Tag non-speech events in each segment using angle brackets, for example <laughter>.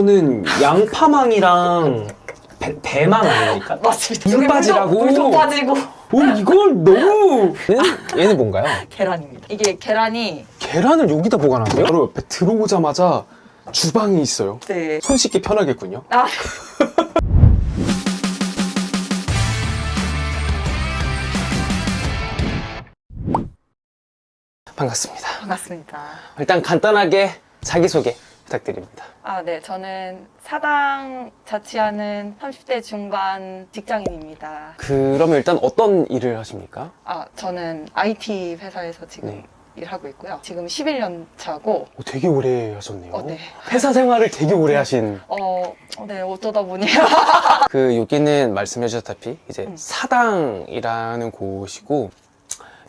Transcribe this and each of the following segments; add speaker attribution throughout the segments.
Speaker 1: 저는 양파망이랑 배, 배망 아닙니까? <laughs>
Speaker 2: 맞습니다.
Speaker 1: 물 빠지라고.
Speaker 2: 물도, 물도 빠지고
Speaker 1: 오 이걸 너무 <laughs> 얘는, 얘는 뭔가요?
Speaker 2: 계란입니다. 이게 계란이
Speaker 1: 계란을 여기다 보관하세요? 바로 옆에 들어오자마자 주방이 있어요.
Speaker 2: 네.
Speaker 1: 손 씻기 편하겠군요.
Speaker 2: 아, <laughs>
Speaker 1: 반갑습니다.
Speaker 2: 반갑습니다.
Speaker 1: 일단 간단하게 자기소개 부탁드립니다.
Speaker 2: 아, 네. 저는 사당 자취하는 30대 중반 직장인입니다.
Speaker 1: 그러면 일단 어떤 일을 하십니까?
Speaker 2: 아, 저는 IT 회사에서 지금
Speaker 1: 네.
Speaker 2: 일하고 있고요. 지금 11년 차고,
Speaker 1: 오, 되게 오래 하셨네요.
Speaker 2: 어, 네.
Speaker 1: 회사 생활을 되게 오래 하신
Speaker 2: 어, 어, 네, 어쩌다 보니. <laughs>
Speaker 1: 그 여기는 말씀해 주셨다시피 이제
Speaker 2: 음.
Speaker 1: 사당이라는 곳이고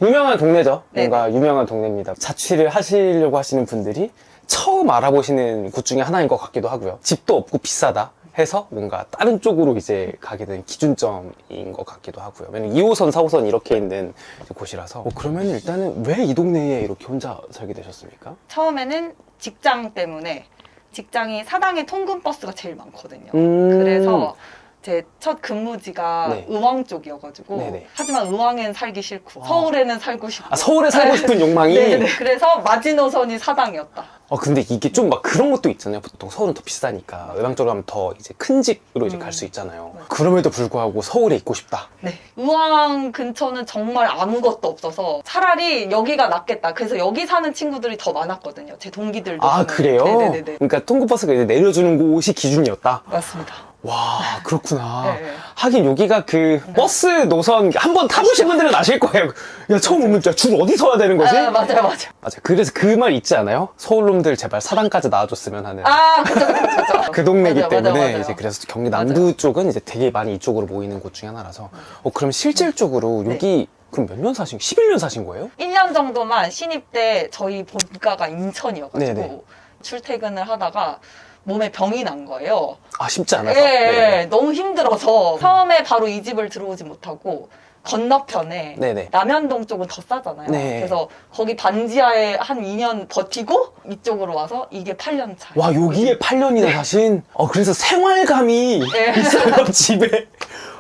Speaker 1: 유명한 동네죠.
Speaker 2: 네네.
Speaker 1: 뭔가 유명한 동네입니다. 자취를 하시려고 하시는 분들이 처음 알아보시는 곳 중에 하나인 것 같기도 하고요. 집도 없고 비싸다. 해서 뭔가 다른 쪽으로 이제 가게 된 기준점인 것 같기도 하고요. 왜냐면 2호선, 4호선 이렇게 있는 곳이라서. 어, 그러면 일단은 왜 이 동네에 이렇게 혼자 살게 되셨습니까?
Speaker 2: 처음에는 직장 때문에 직장이 사당에 통근 버스가 제일 많거든요.
Speaker 1: 음.
Speaker 2: 그래서 제 첫 근무지가
Speaker 1: 네.
Speaker 2: 의왕 쪽이어가지고
Speaker 1: 네네.
Speaker 2: 하지만 의왕엔 살기 싫고
Speaker 1: 와.
Speaker 2: 서울에는 살고 싶고
Speaker 1: 아, 서울에 살고 싶은 욕망이
Speaker 2: 네네. 그래서 마지노선이 사당이었다.
Speaker 1: 어 근데 이게 좀 막 그런 것도 있잖아요. 보통 서울은 더 비싸니까 쪽으로 가면 더 이제 큰 집으로 이제
Speaker 2: 음.
Speaker 1: 갈 수 있잖아요.
Speaker 2: 맞아요.
Speaker 1: 그럼에도 불구하고 서울에 있고 싶다.
Speaker 2: 네. 의왕 근처는 정말 아무것도 없어서 차라리 여기가 낫겠다. 그래서 여기 사는 친구들이 더 많았거든요. 제 동기들도.
Speaker 1: 아
Speaker 2: 저는.
Speaker 1: 그래요?
Speaker 2: 네네네.
Speaker 1: 그러니까 통근버스가 이제 내려주는 곳이 기준이었다.
Speaker 2: 맞습니다.
Speaker 1: 와 그렇구나.
Speaker 2: 네.
Speaker 1: 하긴 여기가 그 버스 노선 한번 타보신 분들은 아실 거예요. 야 처음 오면 진짜 줄 어디 서야 되는 거지?
Speaker 2: 아, 맞아요, 맞아요.
Speaker 1: 맞아요. 그래서 그 말 있지 않아요? 서울놈들 제발 사당까지 나와줬으면 하는.
Speaker 2: 아, 그쵸, 그쵸, 그쵸.
Speaker 1: 그 동네이기
Speaker 2: 맞아요,
Speaker 1: 때문에
Speaker 2: 맞아요, 맞아요.
Speaker 1: 이제 그래서 경기 남부 쪽은 이제 되게 많이 이쪽으로 모이는 곳 중에 하나라서 어 그럼 실질적으로
Speaker 2: 네.
Speaker 1: 여기 그럼 몇 년 사신 11년 사신 거예요?
Speaker 2: 1년 정도만 신입 때 저희 본가가 인천이어가지고
Speaker 1: 네네.
Speaker 2: 출퇴근을 하다가 몸에 병이 난 거예요.
Speaker 1: 아 쉽지
Speaker 2: 예,
Speaker 1: 않아서
Speaker 2: 예,
Speaker 1: 네.
Speaker 2: 너무 힘들어서 처음에 바로 이 집을 들어오지 못하고 건너편에
Speaker 1: 네네.
Speaker 2: 남현동 쪽은 더 싸잖아요.
Speaker 1: 네.
Speaker 2: 그래서 거기 반지하에 한 2년 버티고 이쪽으로 와서 이게 8년 차.
Speaker 1: 와 여기에 8년이나 사신 어 그래서 생활감이
Speaker 2: 네.
Speaker 1: 있어요 <laughs> 집에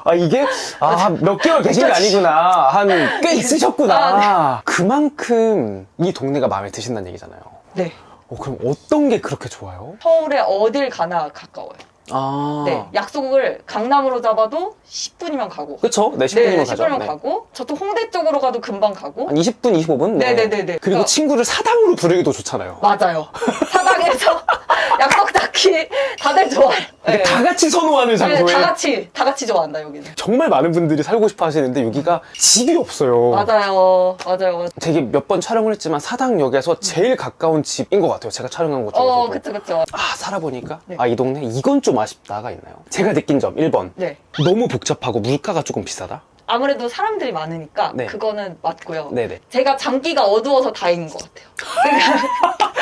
Speaker 1: 아 이게 아 몇 개월 계신 게 아니구나 한 꽤 있으셨구나
Speaker 2: 아,
Speaker 1: 그만큼 이 동네가 마음에 드신다는 얘기잖아요
Speaker 2: 네.
Speaker 1: 어 그럼 어떤 게 그렇게 좋아요?
Speaker 2: 서울에 어딜 가나 가까워요.
Speaker 1: 아
Speaker 2: 네. 약속을 강남으로 잡아도 10분이면 가고.
Speaker 1: 그쵸 네 10분이면
Speaker 2: 네,
Speaker 1: 가죠
Speaker 2: 10분이면
Speaker 1: 네.
Speaker 2: 가고. 저쪽 홍대 쪽으로 가도 금방 가고.
Speaker 1: 한 20분 25분
Speaker 2: 네네네네.
Speaker 1: 그리고
Speaker 2: 그러니까-
Speaker 1: 친구를 사당으로 부르기도 좋잖아요
Speaker 2: 맞아요. 사당에서 <laughs> 약속 잡기 다들 좋아해요.
Speaker 1: 그러니까 다 같이 선호하는
Speaker 2: 네,
Speaker 1: 장소에
Speaker 2: 다 같이, 다 같이 좋아한다, 여기는.
Speaker 1: 정말 많은 분들이 살고 싶어 하시는데 여기가 집이 없어요
Speaker 2: 맞아요. 맞아요. 맞아요.
Speaker 1: 되게 몇 번 촬영을 했지만 사당역에서 제일 가까운 집인 것 같아요. 제가 촬영한 곳 중에서도.
Speaker 2: 어, 그쵸, 그쵸.
Speaker 1: 아, 살아보니까
Speaker 2: 네.
Speaker 1: 아, 이 동네 이건 좀 아쉽다가 있나요? 제가 느낀 점 1번.
Speaker 2: 네.
Speaker 1: 너무 복잡하고 물가가 조금 비싸다.
Speaker 2: 아무래도 사람들이 많으니까
Speaker 1: 네.
Speaker 2: 그거는 맞고요.
Speaker 1: 네네.
Speaker 2: 제가 장기가 어두워서 다행인 것 같아요.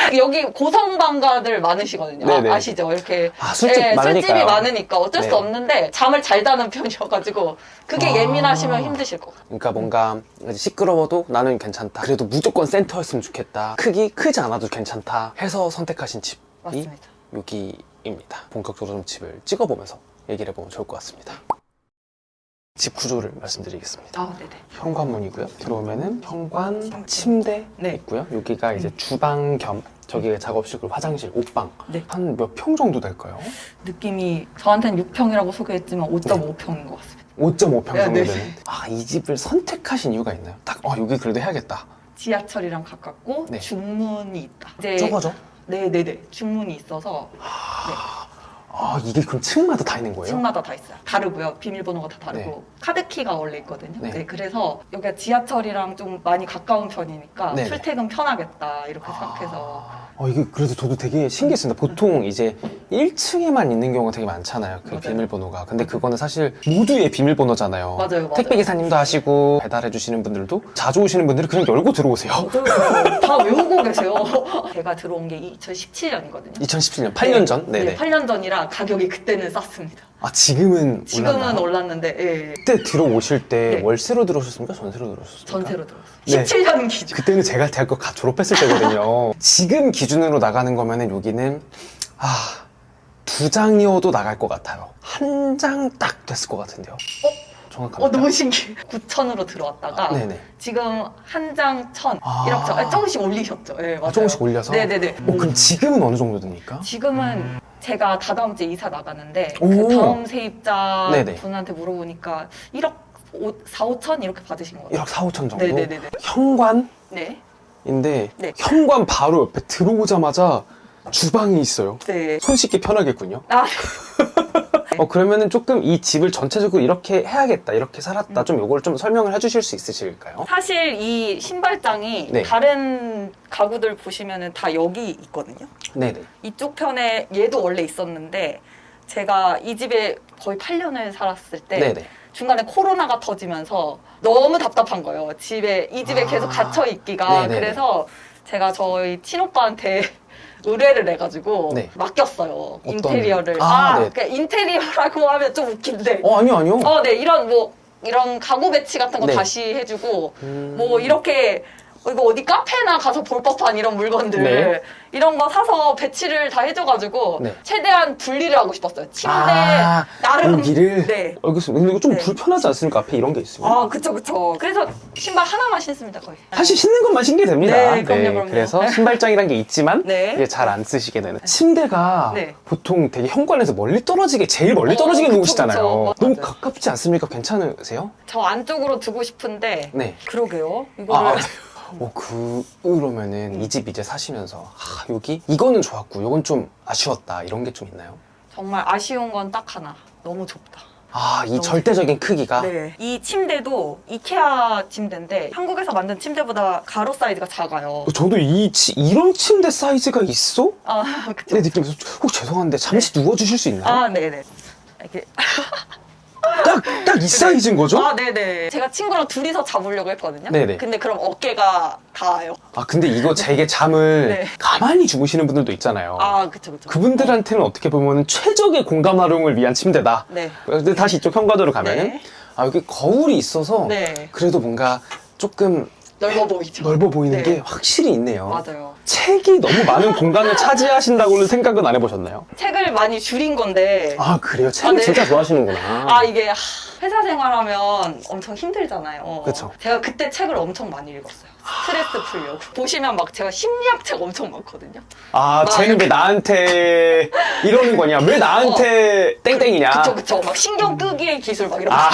Speaker 2: <laughs> 여기 고성방가들 많으시거든요.
Speaker 1: 네네.
Speaker 2: 아, 시죠 이렇게
Speaker 1: 아, 술집
Speaker 2: 네,
Speaker 1: 많으니까요.
Speaker 2: 술집이 많으니까 어쩔
Speaker 1: 네.
Speaker 2: 수 없는데 잠을 잘 자는 편이어가지고 그게
Speaker 1: 아.
Speaker 2: 예민하시면 힘드실 것 같아요.
Speaker 1: 그러니까 뭔가 시끄러워도 나는 괜찮다. 그래도 무조건 센터였으면 좋겠다. 크기 크지 않아도 괜찮다. 해서 선택하신 집이
Speaker 2: 맞습니다.
Speaker 1: 여기 입니다. 본격적으로 좀 집을 찍어보면서 얘기를 해보면 좋을 것 같습니다. 집 구조를 말씀드리겠습니다.
Speaker 2: 아, 네네.
Speaker 1: 현관문이고요. 들어오면은 현관, 침대
Speaker 2: 네.
Speaker 1: 있고요. 여기가 이제 주방 겸 저기가 작업실 화장실, 옷방.
Speaker 2: 네.
Speaker 1: 한 몇 평 정도 될까요?
Speaker 2: 느낌이 저한테는 6평이라고 소개했지만 5.5평인 것 같습니다.
Speaker 1: 5.5평
Speaker 2: 네,
Speaker 1: 정도
Speaker 2: 네.
Speaker 1: 되는. 아, 이 집을 선택하신 이유가 있나요? 딱, 어, 여기 그래도 해야겠다.
Speaker 2: 지하철이랑 가깝고
Speaker 1: 네.
Speaker 2: 중문이 있다. 이제
Speaker 1: 좁아져?
Speaker 2: 네네네. 중문이 있어서
Speaker 1: 아, 이게 그럼 층마다 다 있는 거예요?
Speaker 2: 층마다 다 있어요. 다르고요. 비밀번호가 다 다르고
Speaker 1: 네.
Speaker 2: 카드키가 원래 있거든요.
Speaker 1: 네.
Speaker 2: 네. 그래서 여기가 지하철이랑 좀 많이 가까운 편이니까
Speaker 1: 네네.
Speaker 2: 출퇴근 편하겠다 이렇게 생각해서
Speaker 1: 어, 이게 그래도 저도 되게 신기했습니다. 보통 이제 1층에만 있는 경우가 되게 많잖아요. 그
Speaker 2: 맞아요.
Speaker 1: 비밀번호가. 근데 그거는 사실 모두의 비밀번호잖아요.
Speaker 2: 맞아요, 맞아요.
Speaker 1: 택배 기사님도 하시고 배달해 주시는 분들도 자주 오시는 분들은 그냥 열고 들어오세요.
Speaker 2: 맞아요. 다 외우고 계세요. <laughs> 제가 들어온 게 2017년이거든요.
Speaker 1: 2017년 8년 전? 네네.
Speaker 2: 8년 전이라 가격이 그때는 쌌습니다.
Speaker 1: 아 지금은
Speaker 2: 지금은
Speaker 1: 올랐나요?
Speaker 2: 올랐는데 예, 예.
Speaker 1: 그때 들어오실 때
Speaker 2: 네.
Speaker 1: 월세로 들어오셨습니까? 전세로 들어오셨습니까?
Speaker 2: 전세로 들어왔어요.
Speaker 1: 네.
Speaker 2: 17년 기준.
Speaker 1: 그때는 제가 대학교 가 졸업했을 때거든요. <laughs> 지금 기준으로 나가는 거면은 여기는 아 두 장이어도 나갈 것 같아요. 한 장 딱 됐을 것 같은데요. 정확합니다.
Speaker 2: 어, 너무 신기해. 9천으로 들어왔다가
Speaker 1: 네네.
Speaker 2: 지금 한 장 천.
Speaker 1: 아.
Speaker 2: 이렇게 아, 조금씩 올리셨죠. 네, 맞아요.
Speaker 1: 아, 조금씩 올려서?
Speaker 2: 네네네.
Speaker 1: 어, 그럼 지금은 어느 정도 됩니까?
Speaker 2: 지금은 제가 다다음 주에 이사 나가는데
Speaker 1: 오.
Speaker 2: 그 다음 세입자
Speaker 1: 네네.
Speaker 2: 분한테 물어보니까 1억 5, 4, 5천 이렇게 받으신 것 같아요.
Speaker 1: 1억 4, 5천 정도?
Speaker 2: 네네네네.
Speaker 1: 현관인데
Speaker 2: 네. 네.
Speaker 1: 현관 바로 옆에 들어오자마자 주방이 있어요.
Speaker 2: 네.
Speaker 1: 손 씻기 편하겠군요.
Speaker 2: 아, <laughs>
Speaker 1: 어 그러면은 조금 이 집을 전체적으로 이렇게 해야겠다, 이렇게 살았다,
Speaker 2: 음.
Speaker 1: 좀 요걸 좀 설명을 해주실 수 있으실까요?
Speaker 2: 사실 이 신발장이
Speaker 1: 네.
Speaker 2: 다른 가구들 보시면은 다 여기 있거든요.
Speaker 1: 네네.
Speaker 2: 이쪽 편에 얘도 원래 있었는데 제가 이 집에 거의 8년을 살았을 때
Speaker 1: 네네.
Speaker 2: 중간에 코로나가 터지면서 너무 답답한 거예요. 집에 이 집에
Speaker 1: 아.
Speaker 2: 계속 갇혀 있기가
Speaker 1: 네네네.
Speaker 2: 그래서 제가 저희 친오빠한테 의뢰를 내가지고
Speaker 1: 네.
Speaker 2: 맡겼어요.
Speaker 1: 어떤-
Speaker 2: 인테리어를.
Speaker 1: 아,
Speaker 2: 아,
Speaker 1: 네.
Speaker 2: 그러니까 인테리어라고 하면 좀 웃긴데.
Speaker 1: 어 아니요 아니요.
Speaker 2: 어, 네 이런 뭐 이런 가구 배치 같은 거
Speaker 1: 네.
Speaker 2: 다시 해주고
Speaker 1: 음.
Speaker 2: 뭐 이렇게 어, 이거 어디 카페나 가서 볼 법한 이런 물건들
Speaker 1: 네.
Speaker 2: 이런 거 사서 배치를 다 해줘가지고
Speaker 1: 네.
Speaker 2: 최대한 분리를 하고 싶었어요. 침대
Speaker 1: 아,
Speaker 2: 나름
Speaker 1: 여기를
Speaker 2: 네.
Speaker 1: 알겠습니다. 근데 이거 좀
Speaker 2: 네.
Speaker 1: 불편하지 않습니까? 앞에 이런 게 있으면.
Speaker 2: 아 그쵸 그쵸. 그래서 신발 하나만 신습니다 거의.
Speaker 1: 사실 신는 것만 신게 됩니다.
Speaker 2: 네, 그럼요, 그럼요.
Speaker 1: 그래서 <laughs> 신발장이란 게 있지만
Speaker 2: 네.
Speaker 1: 이게 잘 안 쓰시게 되는. 침대가
Speaker 2: 네.
Speaker 1: 보통 되게 현관에서 멀리 떨어지게 제일 멀리
Speaker 2: 어,
Speaker 1: 떨어지게
Speaker 2: 그쵸,
Speaker 1: 놓으시잖아요.
Speaker 2: 그쵸.
Speaker 1: 너무
Speaker 2: 맞아요.
Speaker 1: 가깝지 않습니까? 괜찮으세요?
Speaker 2: 저 안쪽으로 두고 싶은데
Speaker 1: 네.
Speaker 2: 그러게요.
Speaker 1: 아,
Speaker 2: 이거를
Speaker 1: 어, 그, 그러면은 이 집 이제 사시면서, 아, 여기, 이거는 좋았고, 이건 좀 아쉬웠다, 이런 게 좀 있나요?
Speaker 2: 정말 아쉬운 건 딱 하나. 너무 좁다.
Speaker 1: 아, 이
Speaker 2: 너무
Speaker 1: 절대적인 크기가.
Speaker 2: 네. 이 침대도 이케아 침대인데 한국에서 만든 침대보다 가로 사이즈가 작아요.
Speaker 1: 어, 저도 이, 치- 이런 침대 사이즈가 있어?
Speaker 2: 아, <laughs> 그쵸.
Speaker 1: 네, 느낌에서, 혹 죄송한데, 잠시 누워주실 수 있나요?
Speaker 2: 아, 네네. 이렇게. <laughs>
Speaker 1: 딱, 딱 이 사이즈인 거죠?
Speaker 2: 아, 네네. 제가 친구랑 둘이서 잡으려고 했거든요.
Speaker 1: 네네.
Speaker 2: 근데 그럼 어깨가 닿아요.
Speaker 1: 아, 근데 이거 제게 잠을 <laughs>
Speaker 2: 네.
Speaker 1: 가만히 주무시는 분들도 있잖아요.
Speaker 2: 아, 그쵸, 그쵸.
Speaker 1: 그분들한테는 어떻게 보면 최적의 공간 활용을 위한 침대다.
Speaker 2: 네.
Speaker 1: 근데 다시 이쪽 현관으로 가면은,
Speaker 2: 네.
Speaker 1: 아, 여기 거울이 있어서,
Speaker 2: 네.
Speaker 1: 그래도 뭔가 조금
Speaker 2: 넓어 보이죠?
Speaker 1: 넓어 보이는
Speaker 2: 네.
Speaker 1: 게 확실히 있네요.
Speaker 2: 맞아요.
Speaker 1: 책이 너무 많은 공간을 차지하신다고는 생각은 안 해보셨나요?
Speaker 2: 책을 많이 줄인 건데.
Speaker 1: 아 그래요? 책을
Speaker 2: 아, 네.
Speaker 1: 진짜 좋아하시는구나.
Speaker 2: 아 이게 하, 회사 생활하면 엄청 힘들잖아요.
Speaker 1: 그쵸.
Speaker 2: 제가 그때 책을 엄청 많이 읽었어요. 스트레스 풀려고. 보시면 막 제가 심리학 책 엄청 많거든요.
Speaker 1: 아,
Speaker 2: 막
Speaker 1: 쟤는 왜 나한테 이러는 거냐? 왜 나한테 땡땡이냐?
Speaker 2: 그쵸 그쵸. 막 신경 끄기의 기술 막 이런 거.
Speaker 1: 아,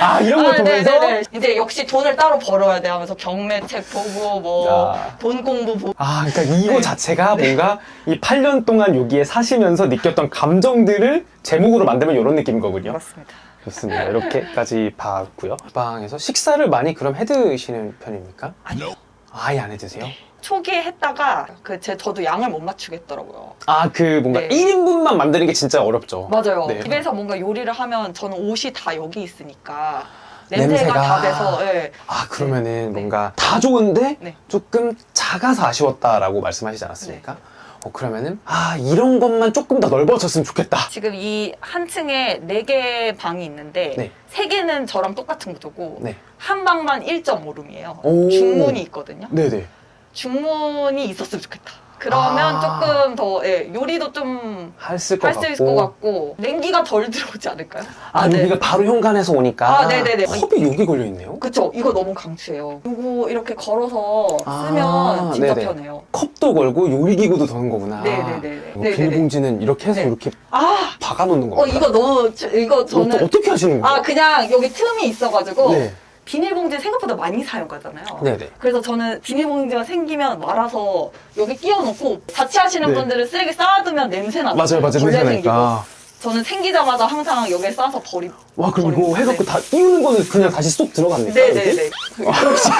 Speaker 1: 아 이런 걸
Speaker 2: 아,
Speaker 1: 보면서
Speaker 2: 네네네. 이제 역시 돈을 따로 벌어야 돼 하면서 경매책 보고 뭐
Speaker 1: 야.
Speaker 2: 돈 공부 보고
Speaker 1: 아, 그러니까 이거
Speaker 2: 네.
Speaker 1: 자체가 뭔가 이 8년 동안 여기에 사시면서 느꼈던 감정들을 제목으로 만들면 이런 느낌인 거군요.
Speaker 2: 맞습니다.
Speaker 1: 좋습니다. 이렇게까지 봤고요. 방에서 식사를 많이 그럼 해 드시는 편입니까?
Speaker 2: 아니요.
Speaker 1: 아예 안 해 드세요?
Speaker 2: 초기에 했다가 그 제 저도 양을 못 맞추겠더라고요.
Speaker 1: 아, 그 뭔가
Speaker 2: 네.
Speaker 1: 1인분만 만드는 게 진짜 어렵죠.
Speaker 2: 맞아요.
Speaker 1: 네.
Speaker 2: 집에서 뭔가 요리를 하면 저는 옷이 다 여기 있으니까 냄새가,
Speaker 1: 냄새가.
Speaker 2: 다 돼서 예.
Speaker 1: 아 그러면은
Speaker 2: 네.
Speaker 1: 뭔가 다 좋은데
Speaker 2: 네.
Speaker 1: 조금 작아서 아쉬웠다라고 말씀하시지 않았습니까? 어 그러면은 아 이런 것만 조금 더 넓어졌으면 좋겠다.
Speaker 2: 지금 이 한 층에 네 개 방이 있는데
Speaker 1: 네.
Speaker 2: 세 개는 저랑 똑같은 구조고
Speaker 1: 네.
Speaker 2: 한 방만 1.5룸이에요.
Speaker 1: 오.
Speaker 2: 중문이 있거든요.
Speaker 1: 네네.
Speaker 2: 중문이 있었으면 좋겠다. 그러면
Speaker 1: 아.
Speaker 2: 조금 더 예, 요리도 좀할
Speaker 1: 할수
Speaker 2: 것수
Speaker 1: 같고.
Speaker 2: 있을 것 같고 냉기가 덜 들어오지 않을까요?
Speaker 1: 아
Speaker 2: 네.
Speaker 1: 여기가 바로 현관에서 오니까.
Speaker 2: 아, 네네네.
Speaker 1: 컵이 여기 걸려 있네요.
Speaker 2: 그쵸 이거 너무 강추해요. 이거 이렇게 걸어서
Speaker 1: 아,
Speaker 2: 쓰면 진짜
Speaker 1: 네네.
Speaker 2: 편해요.
Speaker 1: 컵도 걸고 요리 기구도 더는 거구나.
Speaker 2: 네네네네.
Speaker 1: 어,
Speaker 2: 네네네.
Speaker 1: 비닐봉지는 이렇게 해서
Speaker 2: 네.
Speaker 1: 이렇게
Speaker 2: 아,
Speaker 1: 박아 놓는
Speaker 2: 어
Speaker 1: 겁니다.
Speaker 2: 이거 너무 저- 이거 저는
Speaker 1: 어, 어떻게 하시는 거예요?
Speaker 2: 아 그냥 여기 틈이 있어가지고
Speaker 1: 네.
Speaker 2: 비닐봉지 생각보다 많이 사용하잖아요.
Speaker 1: 네네.
Speaker 2: 그래서 저는 비닐봉지가 생기면 말아서 여기 끼워놓고 자취하시는
Speaker 1: 네.
Speaker 2: 분들은 쓰레기 쌓아두면 냄새 나요.
Speaker 1: 맞아요 맞아요
Speaker 2: 벌레
Speaker 1: 냄새
Speaker 2: 생기고.
Speaker 1: 나니까.
Speaker 2: 저는 생기자마자 항상 여기에 싸서 버리.
Speaker 1: 와 그럼 이거
Speaker 2: 버립니다.
Speaker 1: 해갖고
Speaker 2: 네.
Speaker 1: 다 띄우는 거는 그냥 다시 쏙 들어갑니까?
Speaker 2: 네네네. <laughs> 그런 식으로.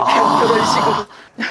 Speaker 1: 아.
Speaker 2: 그런 식으로.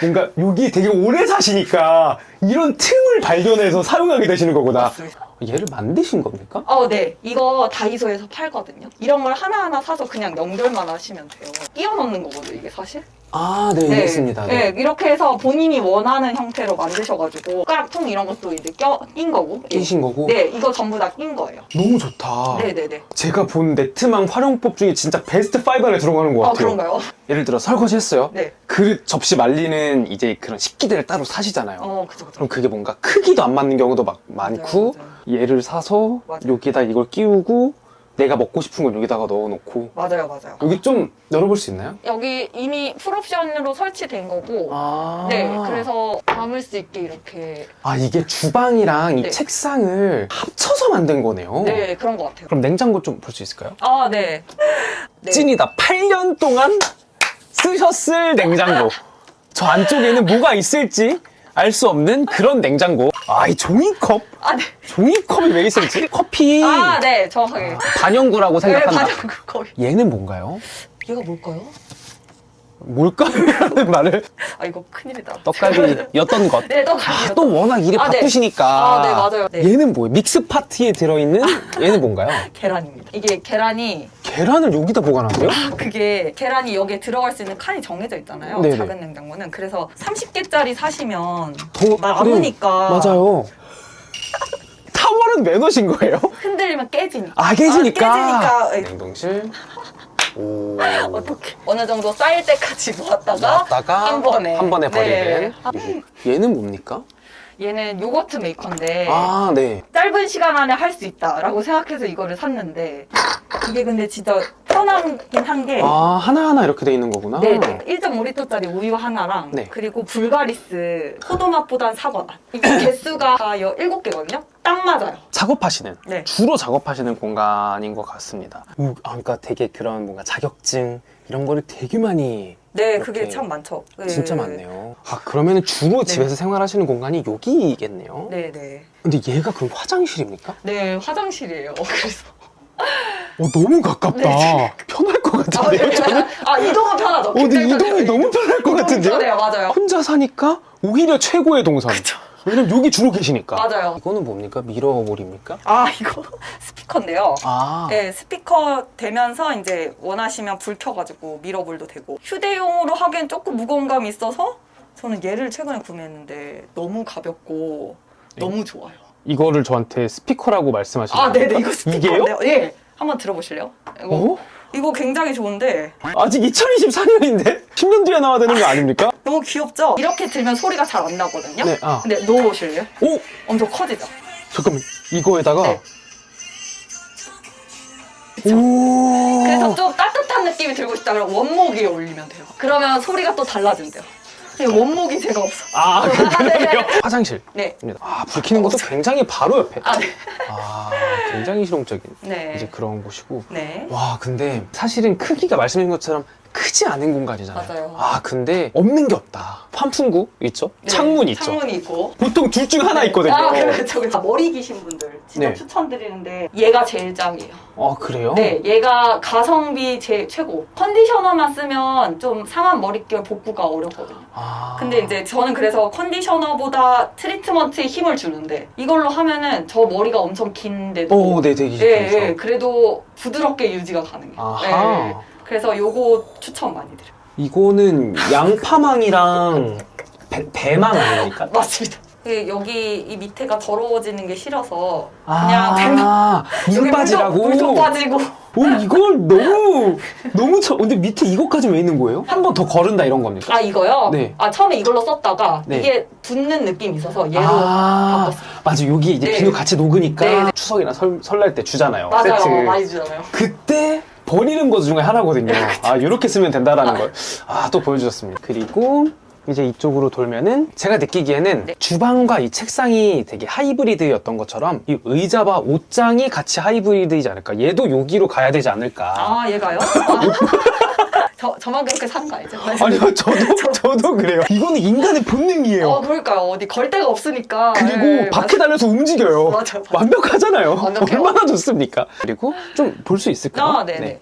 Speaker 1: 뭔가 여기 되게 오래 사시니까 이런 틈을 발견해서 사용하게 되시는 거구나.
Speaker 2: 맞습니다.
Speaker 1: 얘를 만드신 겁니까?
Speaker 2: 어, 네. 이거 다이소에서 팔거든요. 이런 걸 하나하나 사서 그냥 연결만 하시면 돼요. 끼워 넣는 거거든요, 이게 사실.
Speaker 1: 아, 네,
Speaker 2: 네.
Speaker 1: 있습니다.
Speaker 2: 네, 이렇게 해서 본인이 원하는 형태로 만드셔가지고 숟가락통 이런 것도 이제 껴, 낀 거고.
Speaker 1: 끼신 거고.
Speaker 2: 네, 이거 전부 다 낀 거예요.
Speaker 1: 너무 좋다.
Speaker 2: 네네네.
Speaker 1: 제가 본 네트망 활용법 중에 진짜 베스트 5 안에 들어가는 것
Speaker 2: 아,
Speaker 1: 같아요.
Speaker 2: 그런가요?
Speaker 1: 예를 들어 설거지 했어요.
Speaker 2: 네.
Speaker 1: 그릇, 접시 말리는 이제 그런 식기들을 따로 사시잖아요.
Speaker 2: 어, 그죠, 그죠.
Speaker 1: 그럼 그게 뭔가 크기도 안 맞는 경우도 막 많고
Speaker 2: 맞아요, 맞아요.
Speaker 1: 얘를 사서
Speaker 2: 맞아요.
Speaker 1: 여기다 이걸 끼우고 내가 먹고 싶은 걸 여기다가 넣어놓고
Speaker 2: 맞아요, 맞아요.
Speaker 1: 여기 좀 열어볼 수 있나요?
Speaker 2: 여기 이미 풀옵션으로 설치된 거고.
Speaker 1: 아,
Speaker 2: 네, 그래서 담을 수 있게 이렇게.
Speaker 1: 아 이게 주방이랑 이
Speaker 2: 네.
Speaker 1: 책상을 합쳐서 만든 거네요.
Speaker 2: 네, 그런 것 같아요.
Speaker 1: 그럼 냉장고 좀 볼 수 있을까요?
Speaker 2: 아, 네. 네.
Speaker 1: 찐이다. 8년 동안 쓰셨을 냉장고. 저 안쪽에는 뭐가 있을지 알 수 없는 그런 냉장고. 아, 이 종이컵?
Speaker 2: 아, 네.
Speaker 1: 종이컵이 왜 있을지? 커피
Speaker 2: 아, 네, 정확하게.
Speaker 1: 반영구라고
Speaker 2: 네,
Speaker 1: 생각한다.
Speaker 2: 맞아요. 거의.
Speaker 1: 얘는 뭔가요?
Speaker 2: 얘가 뭘까요?
Speaker 1: 뭘까라는 <laughs> 말을
Speaker 2: 아, 이거 큰일이다.
Speaker 1: 떡갈비였던 것. <laughs>
Speaker 2: 네, 떡갈비요.
Speaker 1: 아, 또 워낙 일이
Speaker 2: 아, 네.
Speaker 1: 바쁘시니까.
Speaker 2: 아, 네, 맞아요. 네.
Speaker 1: 얘는 뭐예요? 믹스 파티에 들어있는 <laughs> 얘는 뭔가요?
Speaker 2: 계란입니다. 이게 계란이
Speaker 1: 계란을 여기다 보관한대요?
Speaker 2: 아, 그게 계란이 여기에 들어갈 수 있는 칸이 정해져 있잖아요.
Speaker 1: 네네.
Speaker 2: 작은 냉장고는. 그래서 30개짜리 사시면
Speaker 1: 더
Speaker 2: 남으니까
Speaker 1: 맞아요. 타월은 왜 넣으신 거예요?
Speaker 2: 흔들리면 깨지니까.
Speaker 1: 아 깨지니까.
Speaker 2: 아, 깨지니까.
Speaker 1: 냉동실. 오. <laughs>
Speaker 2: 어떻게 어느 정도 쌓일 때까지 모았다가
Speaker 1: 놨다가
Speaker 2: 한 번에
Speaker 1: 한 번에
Speaker 2: 네.
Speaker 1: 버리는. 얘는 뭡니까?
Speaker 2: 얘는 요거트 메이커인데
Speaker 1: 아 네.
Speaker 2: 짧은 시간 안에 할 수 있다라고 생각해서 이거를 샀는데 이게 근데 진짜 편하긴 한게
Speaker 1: 아 하나하나 이렇게 돼 있는 거구나.
Speaker 2: 네네. 1.5리터짜리 우유 하나랑
Speaker 1: 네.
Speaker 2: 그리고 불가리스 포도맛보단 사과 맛. 이게 <laughs> 개수가 7개거든요? 딱 맞아요.
Speaker 1: 작업하시는
Speaker 2: 네.
Speaker 1: 주로 작업하시는 공간인 것 같습니다. 우, 아, 그러니까 되게 그런 뭔가 자격증 이런 거를 되게 많이
Speaker 2: 네,
Speaker 1: 이렇게
Speaker 2: 그게 참 많죠. 네.
Speaker 1: 진짜 많네요. 아 그러면 주로
Speaker 2: 네.
Speaker 1: 집에서 생활하시는 공간이 여기겠네요.
Speaker 2: 네, 네.
Speaker 1: 근데 얘가 그럼 화장실입니까?
Speaker 2: 네, 화장실이에요. <laughs> 그래서.
Speaker 1: 어 너무 가깝다.
Speaker 2: 네.
Speaker 1: 편할 것
Speaker 2: 아,
Speaker 1: 같은데요.
Speaker 2: 네.
Speaker 1: 저는
Speaker 2: 아, 이동은 편하죠.
Speaker 1: 어, 근데
Speaker 2: 굉장히
Speaker 1: 이동이
Speaker 2: 편해요.
Speaker 1: 너무 편할 것
Speaker 2: 이동이
Speaker 1: 같은데요.
Speaker 2: 편해요, 맞아요.
Speaker 1: 혼자 사니까 오히려 최고의 동선.
Speaker 2: 그쵸.
Speaker 1: 왜냐면 여기 주로 계시니까.
Speaker 2: 맞아요.
Speaker 1: 이거는 뭡니까? 미러볼입니까?
Speaker 2: 아, 이거 <laughs> 스피커인데요.
Speaker 1: 아.
Speaker 2: 네, 스피커 되면서 이제 원하시면 불 켜가지고 미러볼도 되고 휴대용으로 하기엔 조금 무거운 감이 있어서 저는 얘를 최근에 구매했는데 너무 가볍고
Speaker 1: 네.
Speaker 2: 너무 좋아요.
Speaker 1: 이거를 저한테 스피커라고 말씀하시는
Speaker 2: 아, 네네? 이거? 스피커인데요. 예, 한번 들어보실래요? 이거
Speaker 1: 어?
Speaker 2: 이거 굉장히 좋은데
Speaker 1: 아직 2024년인데? 10년 뒤에 나와야 되는 거 아닙니까?
Speaker 2: 너무 귀엽죠? 이렇게 들면 소리가 잘 안 나거든요.
Speaker 1: 네, 아.
Speaker 2: 근데 넣어보실래요?
Speaker 1: 오!
Speaker 2: 엄청 커지죠?
Speaker 1: 잠깐만. 이거에다가.
Speaker 2: 네.
Speaker 1: 오!
Speaker 2: 그래서 좀 따뜻한 느낌이 들고 싶다 그러면 원목 위에 올리면 돼요. 그러면 소리가 또 달라진대요. 근데 원목이 제가 없어.
Speaker 1: 아, 그- 그러네요.
Speaker 2: 네. <laughs>
Speaker 1: 화장실.
Speaker 2: 네.
Speaker 1: 아, 불 켜는 것도 굉장히 바로 옆에.
Speaker 2: 아, 네.
Speaker 1: 아, 굉장히 실용적인
Speaker 2: 네.
Speaker 1: 이제 그런 곳이고.
Speaker 2: 네.
Speaker 1: 와, 근데 사실은 크기가 말씀하신 것처럼 크지 않은 공간이잖아요.
Speaker 2: 맞아요.
Speaker 1: 아, 근데 없는 게 없다. 환풍구 있죠?
Speaker 2: 네,
Speaker 1: 창문 있죠?
Speaker 2: 창문이 있고.
Speaker 1: 보통 둘 중 하나 있거든요.
Speaker 2: 아, 그렇죠. 그렇죠. 머리 기신 분들 진짜
Speaker 1: 네.
Speaker 2: 추천드리는데 얘가 제일 짱이에요.
Speaker 1: 아, 그래요?
Speaker 2: 네, 얘가 가성비 제 최고. 컨디셔너만 쓰면 좀 상한 머릿결 복구가 어렵거든요.
Speaker 1: 아.
Speaker 2: 근데 이제 저는 그래서 컨디셔너보다 트리트먼트에 힘을 주는데 이걸로 하면은 저 머리가 엄청 긴데도
Speaker 1: 오, 네, 되게
Speaker 2: 예,
Speaker 1: 좋죠.
Speaker 2: 예, 그래도 부드럽게 유지가 가능해요.
Speaker 1: 아하.
Speaker 2: 예, 그래서 요거 추천 많이 드려요.
Speaker 1: 이거는 <laughs> 양파망이랑 배, 배망 아닙니까? <laughs>
Speaker 2: 맞습니다. 그 여기 이 밑에가 더러워지는 게 싫어서
Speaker 1: 아,
Speaker 2: 그냥 배망
Speaker 1: 물 빠지라고?
Speaker 2: 물도, 물도 빠지고
Speaker 1: 오, 이걸 너무, 너무 쳐. 근데 밑에 이것까지 왜 있는 거예요? 한 번 더 거른다 이런 겁니까?
Speaker 2: 아 이거요?
Speaker 1: 네.
Speaker 2: 아 처음에 이걸로 썼다가
Speaker 1: 네.
Speaker 2: 이게 붙는 느낌이 있어서 얘로
Speaker 1: 아,
Speaker 2: 바꿨어요.
Speaker 1: 맞아. 여기 이제
Speaker 2: 네.
Speaker 1: 비누 같이 녹으니까
Speaker 2: 네, 네.
Speaker 1: 추석이나 설, 설날 때 주잖아요.
Speaker 2: 맞아요.
Speaker 1: 세트.
Speaker 2: 많이 주잖아요.
Speaker 1: 그때 버리는 것 중에 하나거든요. <laughs> 아, 이렇게 쓰면 된다라는 걸. 아, 또 보여주셨습니다. 그리고 이제 이쪽으로 돌면은 제가 느끼기에는
Speaker 2: 네.
Speaker 1: 주방과 이 책상이 되게 하이브리드였던 것처럼 이 의자와 옷장이 같이 하이브리드이지 않을까. 얘도 여기로 가야 되지 않을까.
Speaker 2: 아 얘가요? <laughs> 아. 저, 저만 그렇게 사는 거 알죠?
Speaker 1: 아니요, 저도, <laughs> 저도 그래요. 이거는 인간의 본능이에요.
Speaker 2: 어 그러니까요. 어디 걸 데가 없으니까.
Speaker 1: 그리고
Speaker 2: 네,
Speaker 1: 바퀴 달려서 움직여요. <laughs>
Speaker 2: 맞아, 맞아.
Speaker 1: 완벽하잖아요.
Speaker 2: 완벽해요.
Speaker 1: 얼마나 좋습니까? 그리고 좀 볼 수 있을까요?
Speaker 2: 아, 네네.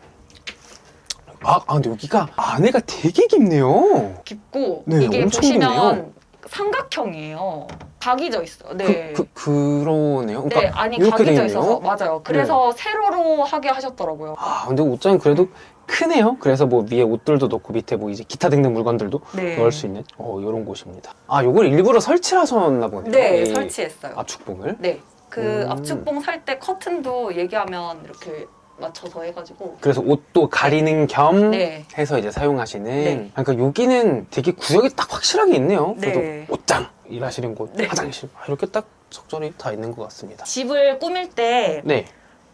Speaker 1: 아, 아, 근데 여기가 안에가 되게 깊네요.
Speaker 2: 깊고
Speaker 1: 네,
Speaker 2: 이게
Speaker 1: 엄청
Speaker 2: 보시면
Speaker 1: 깊네요.
Speaker 2: 삼각형이에요. 각이 져 있어요. 네.
Speaker 1: 그, 그, 그러네요. 그러니까
Speaker 2: 네, 아니
Speaker 1: 이렇게 돼
Speaker 2: 각이져
Speaker 1: 있네요.
Speaker 2: 있어서 맞아요. 그래서 세로로 하게 하셨더라고요.
Speaker 1: 아, 근데 옷장이 그래도 크네요. 그래서 뭐 위에 옷들도 넣고 밑에 뭐 이제 기타 등등 물건들도
Speaker 2: 네.
Speaker 1: 넣을 수 있는 어, 이런 곳입니다. 아, 요걸 일부러 설치를 하셨나 보네요.
Speaker 2: 네,
Speaker 1: 이
Speaker 2: 설치했어요.
Speaker 1: 압축봉을.
Speaker 2: 네. 그
Speaker 1: 음.
Speaker 2: 압축봉 살 때 커튼도 얘기하면 이렇게 맞춰서 해가지고.
Speaker 1: 그래서 옷도 가리는 겸
Speaker 2: 네.
Speaker 1: 해서 이제 사용하시는.
Speaker 2: 네.
Speaker 1: 그러니까 여기는 되게 구역이 딱 확실하게 있네요. 그래도
Speaker 2: 네.
Speaker 1: 옷장, 일하시는 곳,
Speaker 2: 네.
Speaker 1: 화장실 아, 이렇게 딱 적절히 다 있는 것 같습니다.
Speaker 2: 집을 꾸밀 때
Speaker 1: 네.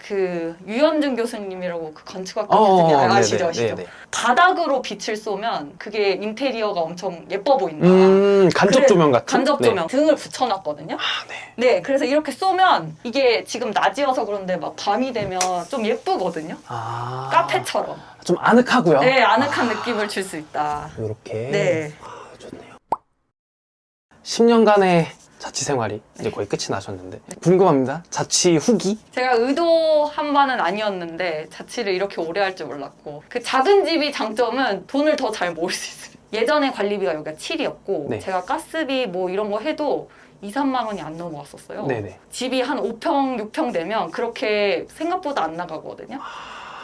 Speaker 2: 그 유현준 교수님이라고 그 건축학과
Speaker 1: 어,
Speaker 2: 교수님
Speaker 1: 네네,
Speaker 2: 아시죠? 아시죠?
Speaker 1: 네네.
Speaker 2: 바닥으로 빛을 쏘면 그게 인테리어가 엄청 예뻐 보인다.
Speaker 1: 음, 간접 조명 같은.
Speaker 2: 간접
Speaker 1: 네.
Speaker 2: 조명 등을 붙여놨거든요.
Speaker 1: 아, 네.
Speaker 2: 네, 그래서 이렇게 쏘면 이게 지금 낮이어서 그런데 막 밤이 되면 좀 예쁘거든요.
Speaker 1: 아.
Speaker 2: 카페처럼.
Speaker 1: 좀 아늑하고요.
Speaker 2: 네, 아늑한 느낌을 줄 수 있다.
Speaker 1: 이렇게.
Speaker 2: 네.
Speaker 1: 아, 좋네요. 10년간의 자취 생활이 이제 거의 끝이 나셨는데 궁금합니다. 자취 후기?
Speaker 2: 제가 의도한 바는 아니었는데 자취를 이렇게 오래 할 줄 몰랐고 그 작은 집이 장점은 돈을 더 잘 모을 수 있어요. 예전에 관리비가 여기가 7이었고
Speaker 1: 네.
Speaker 2: 제가 가스비 뭐 이런 거 해도 2, 3만 원이 안 넘어갔었어요.
Speaker 1: 네네.
Speaker 2: 집이 한 5평, 6평 되면 그렇게 생각보다 안 나가거든요.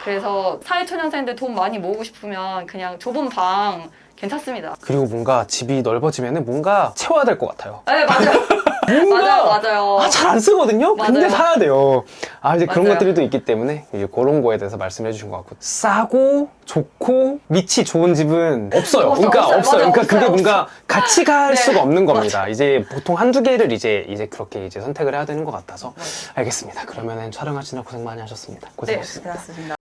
Speaker 2: 그래서 사회초년생들 돈 많이 모으고 싶으면 그냥 좁은 방 괜찮습니다.
Speaker 1: 그리고 뭔가 집이 넓어지면은 뭔가 채워야 될 것 같아요.
Speaker 2: 네, 맞아요. <laughs> 맞아요, 맞아요.
Speaker 1: 아, 잘 안 쓰거든요? 근데
Speaker 2: 맞아요.
Speaker 1: 사야 돼요. 아, 이제 그런
Speaker 2: 맞아요.
Speaker 1: 것들이 또 있기 때문에 이제 그런 거에 대해서 말씀해 주신 것 같고. 싸고, 좋고, 위치 좋은 집은 없어요.
Speaker 2: 없어,
Speaker 1: 그러니까
Speaker 2: 없어요.
Speaker 1: 없어요.
Speaker 2: 맞아요,
Speaker 1: 그러니까 그게
Speaker 2: 없어요,
Speaker 1: 뭔가 같이 갈
Speaker 2: 네.
Speaker 1: 수가 없는 겁니다. 이제 보통 한두 개를 이제, 이제 그렇게 이제 선택을 해야 되는 것 같아서. 알겠습니다. 그러면은 촬영하시느라 고생 많이 하셨습니다.
Speaker 2: 네,
Speaker 1: 고생하셨습니다.
Speaker 2: 고맙습니다.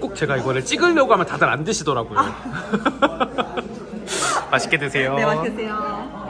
Speaker 1: 꼭 제가 이거를 찍으려고 하면 다들 안 드시더라고요. <laughs> 맛있게 드세요.
Speaker 2: 네, 맛있으세요.